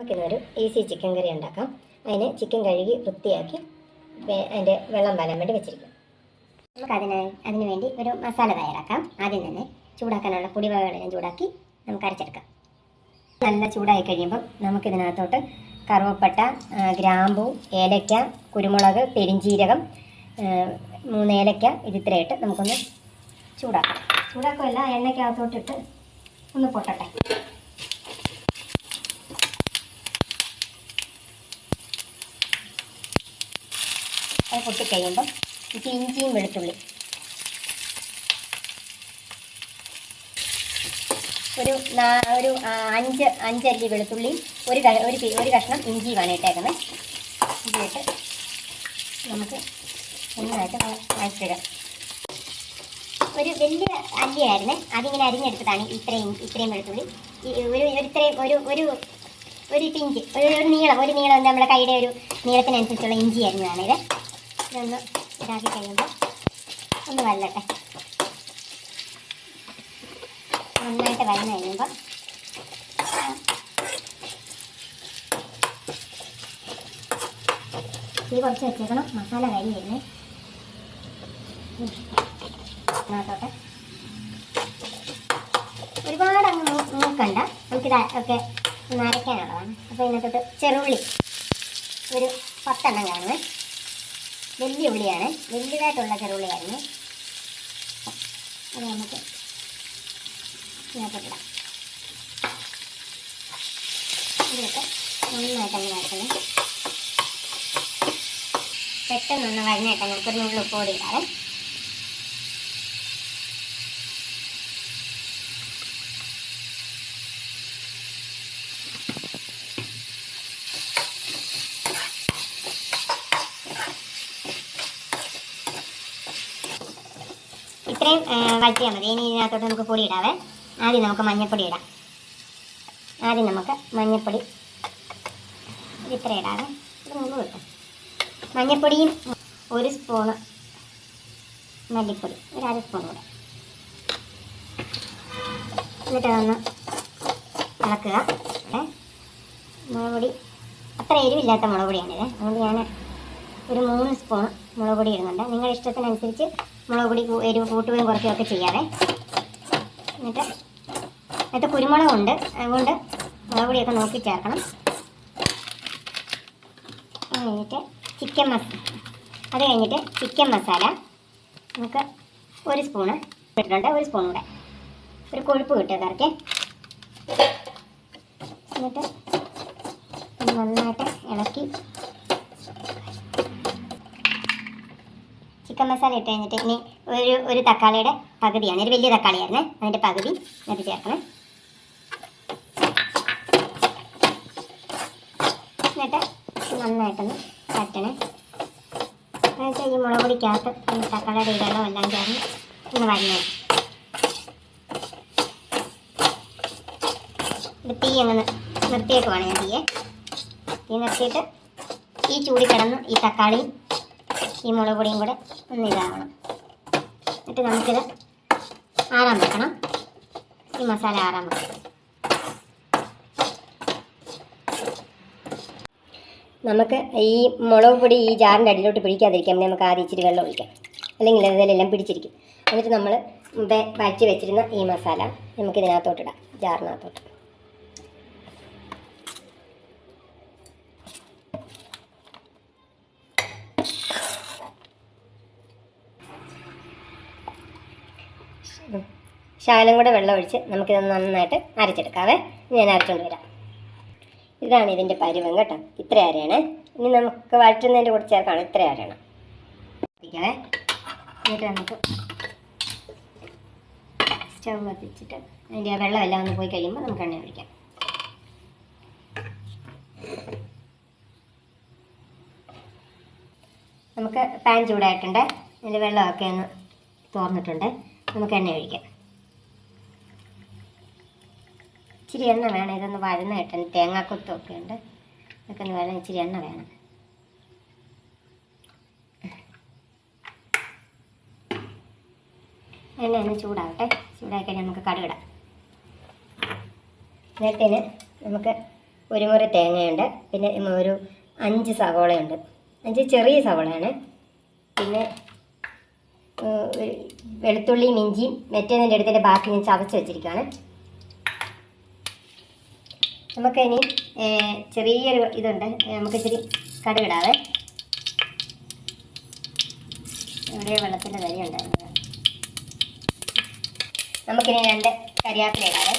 നമുക്കിന്നൊരു easy chicken കറി ഉണ്ടാക്കാം. അതിന് ചിക്കൻ കഴുകി വൃത്തിയാക്കി അതിന്റെ വെള്ളം വരാൻ വേണ്ടി വെച്ചിരിക്കും നമുക്ക് അതിന് അതിന് വേണ്ടി ഒരു മസാല തയ്യാറാക്കാം. ആദ്യം തന്നെ ചൂടാക്കാനുള്ള പൊടിവകകളെല്ലാം ചൂടാക്കി നമുക്ക് അരച്ചെടുക്കാം. നല്ല ചൂടായി കഴിയുമ്പം നമുക്കിതിനകത്തോട്ട് കറുവപ്പട്ട ഗ്രാമ്പു ഏലക്ക കുരുമുളക് പെരിഞ്ചീരകം മൂന്ന് ഏലക്ക ഇത് ഇത്രയിട്ട് നമുക്കൊന്ന് ചൂടാക്കാം. ചൂടാക്കുമല്ല എണ്ണയ്ക്കകത്തോട്ടിട്ട് ഒന്ന് പൊട്ടട്ടെ. അത് പൊട്ടിക്കഴിയുമ്പം ഇച്ചിരി ഇഞ്ചിയും വെളുത്തുള്ളി. ഒരു ഒരു അഞ്ച് അഞ്ചല്ലി വെളുത്തുള്ളിയും ഒരു ഒരു ഒരു കഷ്ണം ഇഞ്ചിയുമാണ് ഇട്ടേക്കുന്നത്. ഇതിട്ട് നമുക്ക് നന്നായിട്ട് വഴറ്റിടാം ഒരു വലിയ അല്ലിയായിരുന്നു അതിങ്ങനെ അരിഞ്ഞെടുത്തതാണ് ഇത്രയും ഇത്രയും വെളുത്തുള്ളി. ഒരു ഇത്രയും ഒരു ഒരു ഒരു ഇഞ്ച് ഒരു നീളം ഒരു നീളം നമ്മുടെ കൈയുടെ ഒരു നീളത്തിനനുസരിച്ചുള്ള ഇഞ്ചി അരിഞ്ഞതാണ് ഇത് ഇതൊന്ന് ഇതാക്കി കഴിയുമ്പോൾ ഒന്ന് വല്ലട്ടെ. നന്നായിട്ട് വരന്ന് കഴിയുമ്പോൾ തീ കുറച്ച് വെച്ചേക്കണം. മസാല കരി വരുന്നേ അതിനകത്തോട്ട് ഒരുപാട് അങ്ങ് നോക്കണ്ട. നമുക്കിത് ഒക്കെ ഒന്ന് അരയ്ക്കാനുള്ളതാണ്. അപ്പോൾ ഇതിനകത്തോട്ട് ചെറുള്ളി. ഒരു പത്തെണ്ണം കാണുമേ വലിയ ഉള്ളിയാണ്. വലിയതായിട്ടുള്ള ചെറുള്ളിയായിരുന്നു. അത് നമുക്ക് ഇതിനകത്തോട്ടിടാം ഇതിട്ട് നന്നായിട്ട് അങ്ങ് പെട്ടെന്നൊന്ന് വരണേട്ടെ നമുക്കൊരു നുള്ളു ഉപ്പ് കൂടി ഇടാവേ. ഇത്രയും വഴറ്റിയാൽ മതി. ഇനി ഇതിനകത്തോട്ട് നമുക്ക് പൊടി ഇടാവേ. ആദ്യം നമുക്ക് മഞ്ഞൾപ്പൊടി ഇടാം. ആദ്യം നമുക്ക് മഞ്ഞൾപ്പൊടി ഇത് ഇത്ര ഇടാവേ. ഇത് മൂന്ന് കിട്ടും മഞ്ഞൾപ്പൊടിയും ഒരു സ്പൂണ് മല്ലിപ്പൊടി. ഒരു അര സ്പൂൺ കൂടെ. എന്നിട്ട് അതൊന്ന് ഇളക്കുക. ഇവിടെ അത്ര എരിവില്ലാത്ത മുളക് പൊടിയാണിത് അതുകൊണ്ട് ഞാൻ ഒരു മൂന്ന് സ്പൂൺ മുളക് പൊടി ഇടുന്നുണ്ട്. നിങ്ങളുടെ ഇഷ്ടത്തിനനുസരിച്ച് മുളക് പൊടി എരിവ് കൂട്ടുകയും കുറയ്ക്കുകയും ഒക്കെ ചെയ്യാവേ. എന്നിട്ട് അതിനകത്ത് കുരുമുളകുണ്ട്. അതുകൊണ്ട് മുളക് പൊടിയൊക്കെ നോക്കി ചേർക്കണം. കഴിഞ്ഞിട്ട് ചിക്കൻ മസാല അത് കഴിഞ്ഞിട്ട് ചിക്കൻ മസാല. നമുക്ക് ഒരു സ്പൂണ് ഇട്ടിട്ടുണ്ട്. ഒരു സ്പൂൺ കൂടെ. ഒരു കൊഴുപ്പ് കിട്ടുക കറിക്ക് എന്നിട്ട് നന്നായിട്ട് ഇളക്കി ചിക്കൻ മസാല ഇട്ട് കഴിഞ്ഞിട്ട് ഇനി ഒരു ഒരു തക്കാളിയുടെ പകുതിയാണ്. ഒരു വലിയ തക്കാളിയായിരുന്നേ. അതിന്റെ പകുതി എന്നിട്ട് ചേർക്കണം. എന്നിട്ട് നന്നായിട്ടൊന്ന് തട്ടണേ എന്നുവെച്ചാൽ ഈ മുളക് പൊടിക്കകത്ത് തക്കാളിയുടെ ഇടവെള്ളം എല്ലാം ചേർന്ന് ഒന്ന് വരുന്നത് ഇത് തീ അങ്ങ് നി- നിർത്തിയേക്കുവാണ് ഞാൻ തീയെ. തീ നിർത്തിയിട്ട് ഈ ചൂടി കിടന്ന് ഈ തക്കാളിയും ഈ മുളക് പൊടിയും കൂടെ ഒന്ന് ഇതാവണം. എന്നിട്ട് നമുക്കിത് ആറാൻ വെക്കണം. ഈ മസാല ആറാൻ വെക്കണം. നമുക്ക് ഈ മുളക് പൊടി ഈ ജാറിന്റെ അടിയിലോട്ട് പിടിക്കാതിരിക്കാൻ നമുക്ക് ആദ്യം ഇച്ചിരി വെള്ളം ഒഴിക്കാം. അല്ലെങ്കിൽ അതിലെല്ലാം പിടിച്ചിരിക്കും. എന്നിട്ട് നമ്മൾ വഴറ്റി വെച്ചിരുന്ന ഈ മസാല നമുക്കിതിനകത്തോട്ടിടാം ജാറിനകത്തോട്ട്. ശാലം കൂടെ വെള്ളം ഒഴിച്ച് നമുക്കിത് നന്നായിട്ട് അരച്ചെടുക്കാവേ. ഞാൻ അരച്ചുകൊണ്ട് വരാം. ഇതാണ് ഇതിന്റെ പരുവം കേട്ടോ. ഇത്ര അരയാണ്. ഇനി നമുക്ക് വഴറ്റുന്നതിന്റെ കൂടെ ചേർക്കാണ് ഇത്ര അരയണം. ഇരിക്കാവേ എന്നിട്ട് നമുക്ക് സ്റ്റൗ കത്തിച്ചിട്ട് അതിന്റെ വെള്ളമെല്ലാം ഒന്ന് പോയി കഴിയുമ്പോൾ നമുക്ക് എണ്ണ ഒഴിക്കാം. നമുക്ക് പാൻ ചൂടായിട്ടുണ്ട്. അതിന്റെ വെള്ളമൊക്കെ ഒന്ന് തോർന്നിട്ടുണ്ട്. നമുക്ക് എണ്ണ ഒഴിക്കാം. ഇച്ചിരി എണ്ണ വേണം. ഇതൊന്ന് വഴന്ന് കിട്ടണം. തേങ്ങാക്കൊത്തൊക്കെ ഉണ്ട്. ഇതൊക്കെ ഒന്ന് വഴന്ന് ഇച്ചിരി എണ്ണ വേണം. എണ്ണ ഒന്ന് ചൂടാവട്ടെ. ചൂടാക്കി കഴിഞ്ഞാൽ നമുക്ക് കടുകിടാം നേരത്തേന് നമുക്ക് ഒരു മുറി തേങ്ങയുണ്ട്. പിന്നെ ഒരു അഞ്ച് സവോളയുണ്ട്. അഞ്ച് ചെറിയ സവോളയാണ്. പിന്നെ വെളുത്തുള്ളിയും ഇഞ്ചിയും മെറ്റേതിന്റെ അടുത്തിന്റെ ബാക്കി ഞാൻ ചതച്ച് വെച്ചിരിക്കുകയാണ് നമുക്ക് ചെറിയൊരു ഇതുണ്ട്. നമുക്ക് ഇച്ചിരി കടുകിടാവേ. ഇവിടെ വെള്ളത്തിന്റെ തരി ഉണ്ടായിരുന്നു നമുക്കിനി രണ്ട് കരിയാപ്പില ഇടാവേ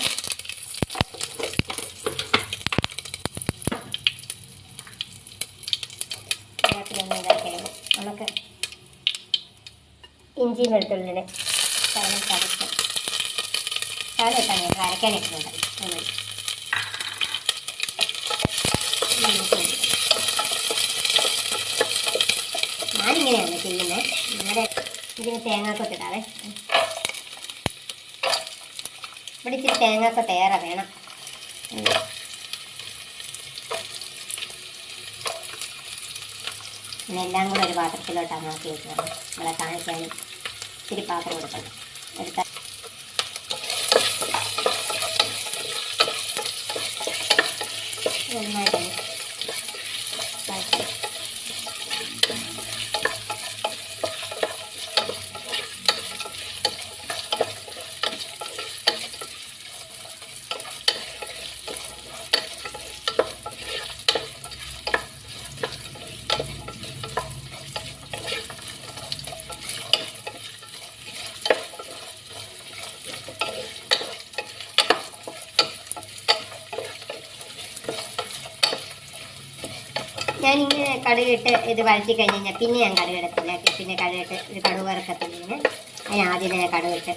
കരിയാപ്പില ഒന്ന് ഇതാക്കി കഴിയുമ്പോൾ നമുക്ക് ഇഞ്ചിയും വെളുത്തുള്ളിയുടെ ശകലം ചതച്ച് ശകലം ഇട്ടാൽ ഞങ്ങൾ അരക്കാൻ ഇട്ടിട്ടുണ്ട് ഒന്ന്. ഞാനിങ്ങനെയാണ് ചെയ്യുന്നത് നിങ്ങളുടെ ഇതിന് തേങ്ങാക്കൊത്തിടാവേ ഇവിടെ ഇച്ചിരി തേങ്ങാക്ക ഏറെ വേണം. എല്ലാം കൂടെ ഒരു പാത്രത്തിലോട്ടാണ് നോക്കി വെക്കുന്നത്. നമ്മളെ കാണിക്കാൻ ഇച്ചിരി പാത്രം കൊടുക്കണം എടുത്ത നന്നായിട്ടൊന്ന് വഴറ്റി. ഞാനിങ്ങനെ കടുകിട്ട് ഇത് വഴറ്റി കഴിഞ്ഞ് കഴിഞ്ഞാൽ പിന്നെ ഞാൻ കടുകിടത്തില്ല പിന്നെ കടുകിട്ട് ഒരു കടുക് വറക്കത്തില്ല ഇങ്ങനെ. അതിന് ആദ്യം തന്നെ കടുകിട്ട്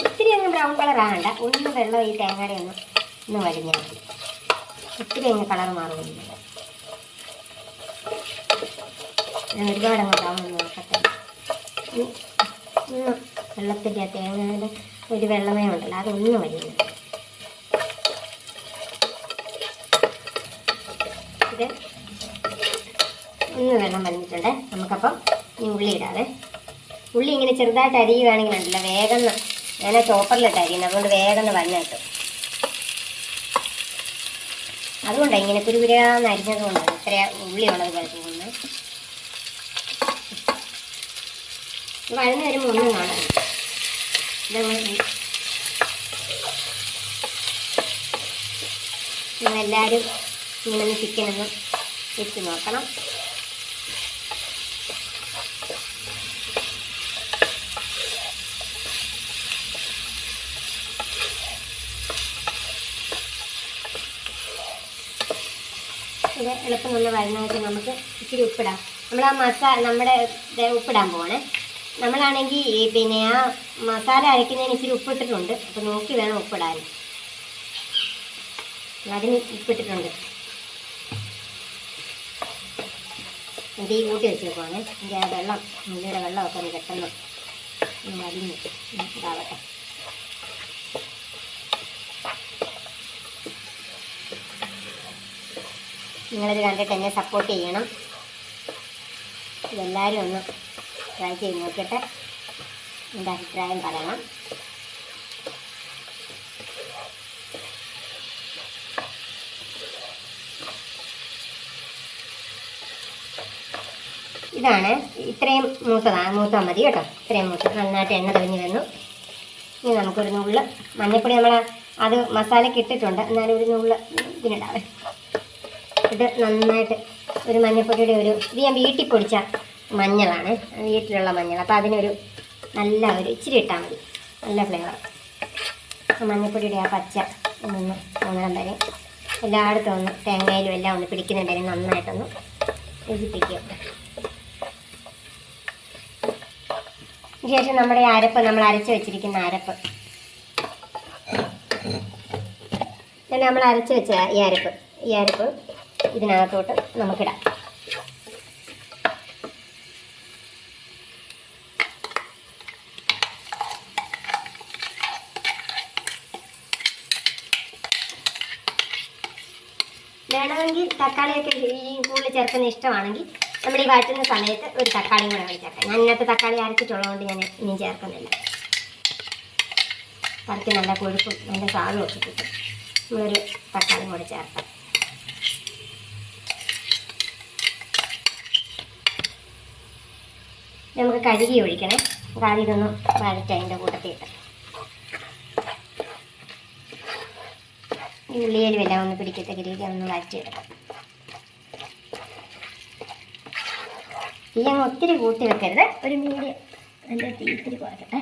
ഇത്തിരി ഇത് അങ്ങ് ബ്രൗൺ കളർ ആകണ്ട ഒന്ന് വെള്ളം ഈ തേങ്ങയുടെ ഒന്ന് ഒന്ന് വരിഞ്ഞാൽ മതി. ഒത്തിരി അങ്ങ് കളർ മാറുന്നില്ല. ഒരുപാട് അങ്ങ് ബ്രൗൺ. ഒന്ന് വെള്ളത്തിന്റെ തേങ്ങയുടെ ഒരു വെള്ളമേ ഉണ്ടല്ലോ അതൊന്നും വരില്ല. ഇത് ഒന്ന് വെള്ളം വലിഞ്ഞിട്ടുണ്ട് നമുക്കപ്പം ഈ ഉള്ളി ഇടാവേ. ഉള്ളി ഇങ്ങനെ ചെറുതായിട്ട് അരിയുകയാണെങ്കിൽ ഉണ്ടല്ലോ വേഗം ഞാൻ ചോപ്പറിലിട്ട് അരിയുന്നത് അതുകൊണ്ട് വേഗം വന്ന അതുകൊണ്ടാണ് ഇങ്ങനെ കുരുകുരാന്ന് അരിഞ്ഞത് കൊണ്ടാണ് ഇത്ര ഉള്ളി ഉള്ളത് പോലെ തോന്നുന്നത്. വഴന്ന് വരുമ്പോൾ ഒന്നും കാണാം. നിങ്ങളെല്ലാവരും ഇങ്ങനെ ചിക്കനൊന്ന് വെച്ച് നോക്കണം. ഇത് എളുപ്പം ഒന്ന് വഴന്നായിട്ട് നമുക്ക് ഇച്ചിരി ഉപ്പിടാം. നമ്മൾ ആ മസാല നമ്മുടെ ഉപ്പിടാൻ പോവാണേ നമ്മളാണെങ്കിൽ ഈ പിന്നെ ആ മസാല അരയ്ക്കുന്നതിന് ഇച്ചിരി ഉപ്പിട്ടിട്ടുണ്ട്. അപ്പോൾ നോക്കി വേണം ഉപ്പിടാൻ. അതിന് ഉപ്പിട്ടിട്ടുണ്ട്. ഈ കൂട്ടി വെച്ചേക്കുവാണ്. എന്റെ ആ വെള്ളം ഉള്ളിയുടെ വെള്ളമൊക്കെ ഒന്ന് പെട്ടെന്ന് അരിഞ്ഞ് ഇതാവട്ടെ. നിങ്ങളിത് കണ്ടിട്ട് എന്നെ സപ്പോർട്ട് ചെയ്യണം. ഇതെല്ലാവരും ഒന്ന് ട്രൈ ചെയ്ത് നോക്കിയിട്ട് എന്റെ അഭിപ്രായം പറയണം. ഇതാണ് ഇത്രയും മൂത്തതാണ് മൂത്താൽ മതി കേട്ടോ. ഇത്രയും മൂത്ത നന്നായിട്ട് എണ്ണ തെളിഞ്ഞ് വന്നു. ഇനി നമുക്കൊരു നുള്ള് മഞ്ഞപ്പൊടി നമ്മൾ അത് മസാലയ്ക്ക് ഇട്ടിട്ടുണ്ട്. എന്നാലും ഒരു നുള്ള് ഇതിനിടാവേ. ഇത് നന്നായിട്ട് ഒരു മഞ്ഞപ്പൊടിയുടെ ഒരു ഇത് ഞാൻ വീട്ടിൽ പൊടിച്ച മഞ്ഞളാണ്. വീട്ടിലുള്ള മഞ്ഞൾ. അപ്പോൾ അതിനൊരു നല്ല ഒരു ഇച്ചിരി ഇട്ടാൽ മതി. നല്ല ഫ്ലേവർ മഞ്ഞപ്പൊടിയുടെ ആ പച്ച ഒന്ന് തോന്നണം വരെ എല്ലായിടത്തും ഒന്ന് തേങ്ങയിലും എല്ലാം ഒന്ന് പിടിക്കുന്ന വരെ നന്നായിട്ടൊന്ന് രുചിപ്പിക്കുക ശേഷം നമ്മുടെ അരപ്പ് നമ്മൾ അരച്ച് വെച്ചിരിക്കുന്ന അരപ്പ്. നമ്മൾ അരച്ച് വെച്ച ഈ അരപ്പ്. ഈ അരപ്പ് ഇതിനകത്തോട്ട് നമുക്കിടാം. വേണമെങ്കിൽ തക്കാളിയൊക്കെ ഈ കൂടുതൽ ചേർക്കുന്ന ഇഷ്ടമാണെങ്കിൽ നമ്മൾ ഈ വഴറ്റുന്ന സമയത്ത് ഒരു തക്കാളിയും കൂടെ കൂടി ചേർക്കാം ഞാൻ ഇന്നത്തെ തക്കാളി അരച്ചിട്ടുള്ളതുകൊണ്ട് ഞാൻ ഇനി ചേർക്കുന്നില്ല. കറിക്ക് നല്ല കൊഴുപ്പും നല്ല സാധനം ഒക്കെ കിട്ടും നമ്മളൊരു തക്കാളിയും കൂടെ ചേർക്കാം. നമുക്ക് കഴുകി ഒഴിക്കണേ. കാര്യം ഇതൊന്ന് വഴറ്റ് അതിന്റെ കൂട്ടത്തിയിട്ട് ഈ ഉള്ളിയിലും എല്ലാം ഒന്ന് പിടിക്കത്തക്ക രീതി ഒന്ന് വഴറ്റിയെടുക്കാം തീ അങ്ങ് ഒത്തിരി കൂട്ടി വെക്കരുത്. ഒരു മീഡിയം നല്ല തീ ഇത്തിരി കുറയ്ക്കട്ടെ.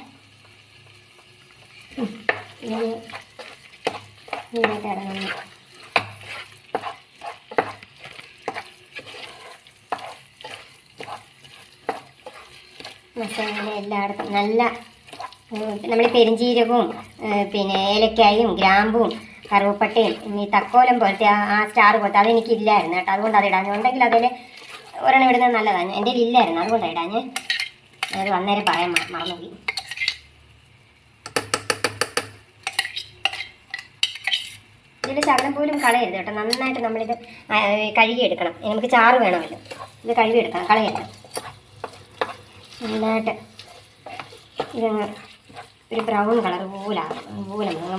ഇറങ്ങുന്നു മസാല എല്ലായിടത്തും നല്ല നമ്മൾ പെരിഞ്ചീരകവും ഏഹ് പിന്നെ ഏലക്കായും ഗ്രാമ്പും കറുവപ്പട്ടയും ഇനി തക്കോലം പോലത്തെ ആ സ്റ്റാർ പോലത്തെ അതെനിക്കില്ലായിരുന്നു കേട്ടോ. അതുകൊണ്ട് അത് ഇടാഞ്ഞു. ഉണ്ടെങ്കിൽ അതിൽ ഒരെണ്ണം ഇടുന്നത് നല്ലതാണ് എന്റെ ഇല്ലായിരുന്നു. അതുകൊണ്ടാണ് ഇടാഞ്ഞ്. അത് വന്നേരം പറയാൻ മറന്നുപോയി. ഇതിൽ ശകലം പോലും കളയരുത് കേട്ടോ. നന്നായിട്ട് നമ്മളിത് കഴുകിയെടുക്കണം നമുക്ക് ചാറ് വേണമല്ലോ. ഇത് കഴുകിയെടുക്കണം കളയരുത്. നന്നായിട്ട് ഇതങ്ങ് ഒരു ബ്രൗൺ കളർ പൂലാണ് പൂലം അങ്ങ്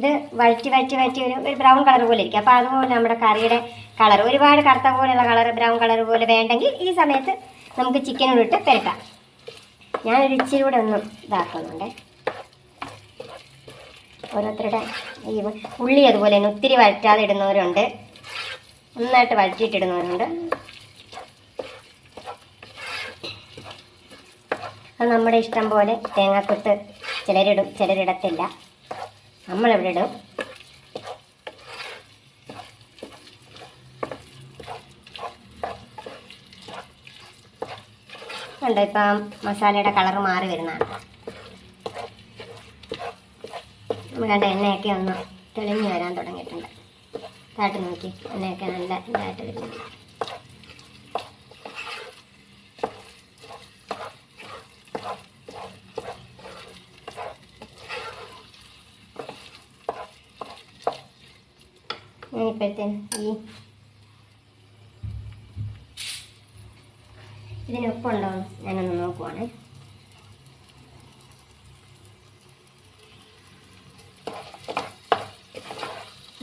ഇത് വഴറ്റി വഴറ്റി വഴറ്റി ഒരു ഒരു ബ്രൗൺ കളർ പോലെ ഇരിക്കും. അപ്പോൾ അതുപോലെ നമ്മുടെ കറിയുടെ കളർ ഒരുപാട് കറുത്ത പോലെയുള്ള കളർ ബ്രൗൺ കളർ പോലെ വേണ്ടെങ്കിൽ ഈ സമയത്ത് നമുക്ക് ചിക്കനോട് ഇട്ട് പെരട്ടാം. ഞാനൊരു ഇച്ചിരി കൂടെ ഒന്ന് ഇതാക്കുന്നുണ്ട്. ഓരോരുത്തരുടെ ഈ ഉള്ളി അതുപോലെ തന്നെ ഒത്തിരി വഴറ്റാതെ ഇടുന്നവരുണ്ട്. നന്നായിട്ട് വഴറ്റിയിട്ടിടുന്നവരുണ്ട് അത് നമ്മുടെ ഇഷ്ടം പോലെ തേങ്ങാക്കൊത്ത് ചിലരിടും ചിലരിടത്തില്ല. നമ്മളിവിടെ ഇടും? കണ്ടോ ഇപ്പം മസാലയുടെ കളർ മാറി വരുന്നതാണ്. കണ്ട എണ്ണയൊക്കെ ഒന്ന് തെളിഞ്ഞു വരാൻ തുടങ്ങിയിട്ടുണ്ട്. താട്ട് നോക്കി എണ്ണയൊക്കെ നല്ല ഇതായിട്ട് വരുന്നുണ്ട്. ഞാനിപ്പോഴത്തേന് ഈ ഇതിനൊപ്പമുണ്ടോ ഉണ്ടോ ഞാനൊന്ന് നോക്കുവാണ്.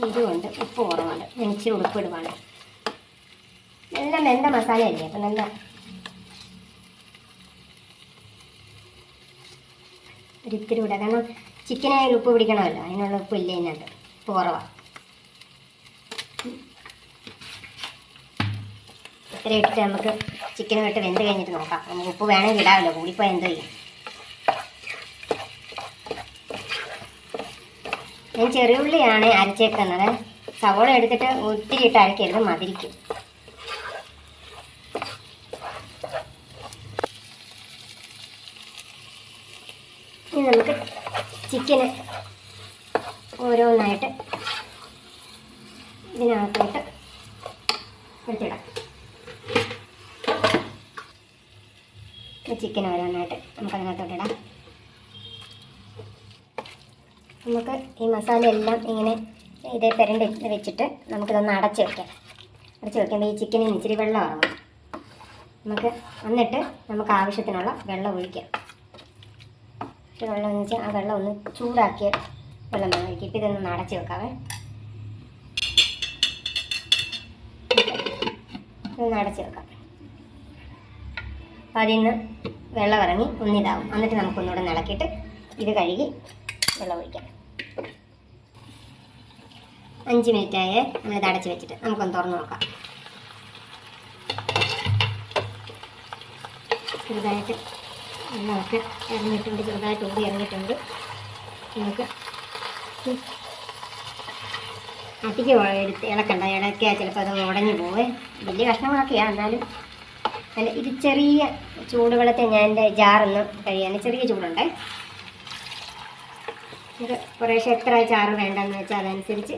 ഇതുകൊണ്ട് ഉപ്പ് കുറവാണ്. ഞാൻ ഇച്ചിരി ഉപ്പിടുവാണ് നല്ല വെന്ത മസാലയല്ലേ അപ്പം നല്ല ഒരിത്തിരി വിടാം കാരണം ചിക്കനായാലും ഉപ്പ് പിടിക്കണമല്ലോ. അതിനുള്ള ഉപ്പ് ഇല്ല ഇതിനകത്ത്? ഉപ്പ് കുറവാണ് ഇത്ര ഇട്ടിട്ട് നമുക്ക് ചിക്കനും ഇട്ട് വെന്ത് കഴിഞ്ഞിട്ട് നോക്കാം. നമുക്ക് ഉപ്പ് വേണമെങ്കിൽ ഇടാമല്ലോ. കൂടിപ്പോയാൽ എന്തോ ചെയ്യും? ഞാൻ ചെറിയുള്ളിയാണ് അരച്ചേക്കുന്നത്. സവോള എടുത്തിട്ട് ഒത്തിരി ഇട്ട് അരക്കരുത്. മതിരിക്കും ഇനി നമുക്ക് ചിക്കന് ഓരോന്നായിട്ട് ഇതിനകത്തോട്ട് എടുത്തിടാം ചിക്കൻ ഓരോന്നായിട്ട് നമുക്ക് അതിനകത്തോട്ടിടാം നമുക്ക് ഈ മസാല എല്ലാം ഇങ്ങനെ ഇതേ പെരണ്ട് വെച്ചിട്ട് നമുക്കിതൊന്ന് അടച്ച് വെക്കാം. അടച്ച് വെക്കുമ്പോൾ ഈ ചിക്കനിൽ ഇച്ചിരി വെള്ളം ഇറങ്ങും. നമുക്ക് എന്നിട്ട് നമുക്ക് ആവശ്യത്തിനുള്ള വെള്ളം ഒഴിക്കാം. വെള്ളം എന്ന് വെച്ചാൽ ആ വെള്ളം ഒന്ന് ചൂടാക്കിയ വെള്ളം വേണം. ഒഴിക്കും ഇപ്പം ഇതൊന്ന് അടച്ച് വെക്കാവേ. ഇതൊന്ന് അടച്ച് വെക്കാം. അപ്പോൾ അതിൽ നിന്ന് വെള്ളം ഇറങ്ങി ഒന്നിതാവും. എന്നിട്ട് നമുക്കൊന്നുകൂടെ നിളക്കിയിട്ട് ഇത് കഴുകി വെള്ളം ഒഴിക്കാം. അഞ്ച് മിനിറ്റായേ നമ്മളിത് അടച്ച് വെച്ചിട്ട്. നമുക്കൊന്ന് തുറന്ന് നോക്കാം. ചെറുതായിട്ട് വെള്ളമൊക്കെ ഇറങ്ങിയിട്ടുണ്ട്. ചെറുതായിട്ട് ഊടി ഇറങ്ങിയിട്ടുണ്ട്. നമുക്ക് അധികം എടുത്ത് ഇളക്കണ്ട. ഇളക്കിയാൽ ചിലപ്പോൾ അത് ഉടഞ്ഞു പോവേ. വലിയ കഷ്ണങ്ങളൊക്കെയാണ് എന്നാലും. അല്ല ഇത് ചെറിയ ചൂടുവെള്ളത്തെ ഞാൻ എന്റെ ജാറൊന്ന് കഴിയാൻ ചെറിയ ചൂടുണ്ട്. ഇത് കുറേശ്ശെ എത്ര ചാറ് വേണ്ടെന്ന് വെച്ചാൽ അതനുസരിച്ച്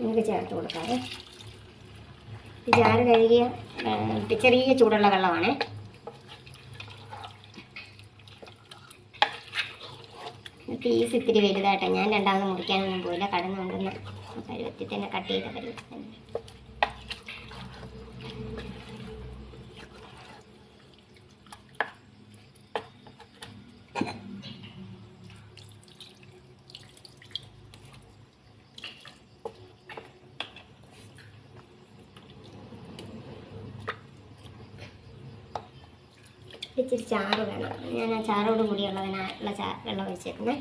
നമുക്ക് ചേർത്ത് കൊടുക്കാം. ജാറ് കഴുകിയ ചെറിയ ചൂടുള്ള വെള്ളമാണ്. പീസ് ഇത്തിരി വലുതായിട്ടാണ് ഞാൻ രണ്ടാമത് മുറിക്കാനൊന്നും പോയില്ല. കടന്നു കൊണ്ടുവന്ന പരുവത്തിൽ തന്നെ കട്ട് ചെയ്ത പരുവത്തിൽ തന്നെ ഇച്ചിരി ചാറ് വേണം. ഞാൻ ആ ചാറോട് കൂടിയുള്ളതിനുള്ള ചാ വെള്ളം ഒഴിച്ചേക്കുന്നത്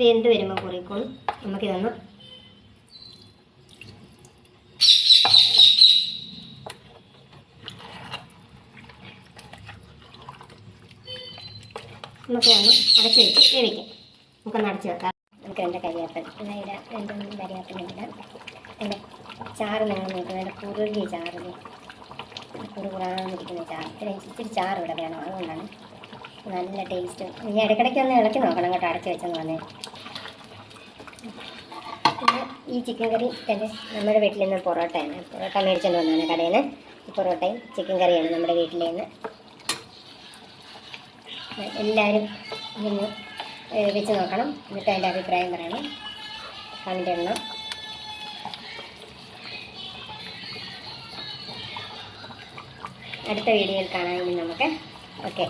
വെന്ത് വരുമ്പോൾ കുറിക്കോളും. നമുക്കിതൊന്ന് നമുക്കൊന്ന് അടച്ച് വെച്ച് വേവിക്കാം. നമുക്കൊന്ന് അടച്ച് വെക്കാം. നമുക്ക് എന്റെ കരിയാപ്പൻ അതായത് എന്റെ ഇടാം എന്റെ ചാറ് നിങ്ങൾ എന്റെ കുറുകിയ ചാറ് കുറുകുറാന്നിരിക്കുന്ന ചാറ് ഇത്തിരി ഇച്ചിരി ചാറ് ഇവിടെ വേണം അതുകൊണ്ടാണ് നല്ല ടേസ്റ്റ് ഇനി ഇടയ്ക്കിടയ്ക്ക് ഒന്ന് ഇളക്കി നോക്കണം കേട്ടോ അടച്ചു വെച്ചെന്ന് പറഞ്ഞേ പിന്നെ ഈ ചിക്കൻ കറി തന്നെ നമ്മുടെ വീട്ടിൽ നിന്ന് പൊറോട്ടയാണ് പൊറോട്ട മേടിച്ചുകൊണ്ട് വന്നതാണ് കടയിൽ നിന്ന് പൊറോട്ടയും ചിക്കൻ കറിയാണ് നമ്മുടെ വീട്ടിൽ നിന്ന് എല്ലാവരും ഇന്ന് വെച്ച് നോക്കണം. എന്നിട്ട് അതിന്റെ അഭിപ്രായം പറയണം. ഇടണം അടുത്ത വീഡിയോയിൽ കാണാമെങ്കിൽ നമുക്ക് ഓക്കെ.